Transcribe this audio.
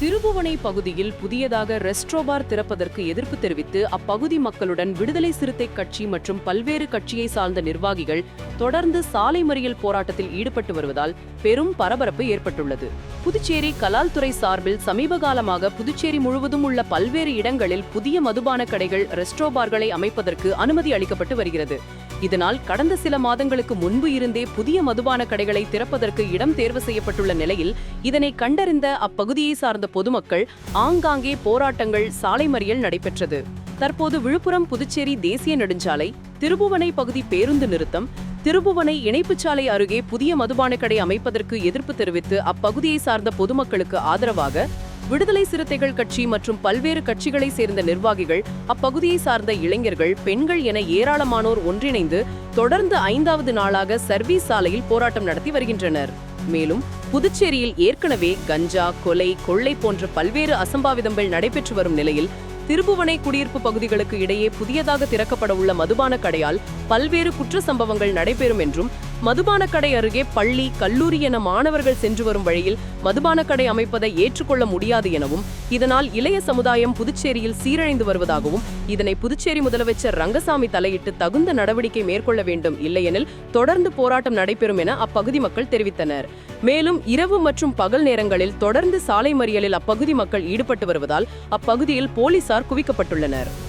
திருபுவனை பகுதியில் புதியதாக ரெஸ்ட்ரோபார் திறப்பதற்கு எதிர்ப்பு தெரிவித்து அப்பகுதி மக்களுடன் விடுதலை சிறுத்தை கட்சி மற்றும் பல்வேறு கட்சியை சார்ந்த நிர்வாகிகள் தொடர்ந்து சாலை மறியல் போராட்டத்தில் ஈடுபட்டு வருவதால் பெரும் பரபரப்பு ஏற்பட்டுள்ளது. புதுச்சேரி கலால்துறை சார்பில் சமீப காலமாக புதுச்சேரி முழுவதும் உள்ள பல்வேறு இடங்களில் புதிய மதுபான கடைகள் ரெஸ்ட்ரோபார்களை அமைப்பதற்கு அனுமதி அளிக்கப்பட்டு வருகிறது. இதனால் கடந்த சில மாதங்களுக்கு முன்பு இருந்தே புதிய மதுபான கடைகளை திறப்பதற்கு இடம் தேர்வு செய்யப்பட்டுள்ள நிலையில் இதனை கண்டறிந்த அப்பகுதியை சார்ந்த பொதுமக்கள் ஆங்காங்கே போராட்டங்கள் சாலை மறியல் நடைபெற்றது. தற்போது விழுப்புரம் புதுச்சேரி தேசிய நெடுஞ்சாலை திருபுவனை பகுதி பேருந்து நிறுத்தம் திருபுவனை இணைப்புச்சாலை அருகே புதிய மதுபான கடை அமைப்பதற்கு எதிர்ப்பு தெரிவித்து அப்பகுதியை சார்ந்த பொதுமக்களுக்கு ஆதரவாக விடுதலை சிறுத்தைகள் கட்சி மற்றும் பல்வேறு கட்சிகளை சேர்ந்த நிர்வாகிகள் அப்பகுதியை சார்ந்த இளைஞர்கள் பெண்கள் என ஏராளமானோர் ஒன்றிணைந்து தொடர்ந்து ஐந்தாவது நாளாக சர்வீஸ் சாலையில் போராட்டம் நடத்தி வருகின்றனர். மேலும் புதுச்சேரியில் ஏற்கனவே கஞ்சா கொலை கொள்ளை போன்ற பல்வேறு அசம்பாவிதங்கள் நடைபெற்று வரும் நிலையில் திருபுவனை குடியிருப்பு பகுதிகளுக்கு இடையே புதியதாக திறக்கப்பட உள்ள மதுபான கடையால் பல்வேறு குற்ற சம்பவங்கள் நடைபெறும் என்றும் மதுபானக்கடை கடை அருகே பள்ளி கல்லூரி என மாணவர்கள் சென்று வரும் வழியில் மதுபானக்கடை கடை அமைப்பதை ஏற்றுக்கொள்ள முடியாது எனவும் இதனால் இளைய சமுதாயம் புதுச்சேரியில் சீரழிந்து வருவதாகவும் இதனை புதுச்சேரி முதலமைச்சர் ரங்கசாமி தலையிட்டு தகுந்த நடவடிக்கை மேற்கொள்ள வேண்டும் இல்லையெனில் தொடர்ந்து போராட்டம் நடைபெறும் என அப்பகுதி மக்கள் தெரிவித்தனர். மேலும் இரவு மற்றும் பகல் நேரங்களில் தொடர்ந்து சாலை மறியலில் அப்பகுதி மக்கள் ஈடுபட்டு வருவதால் அப்பகுதியில் போலீசார் குவிக்கப்பட்டுள்ளனர்.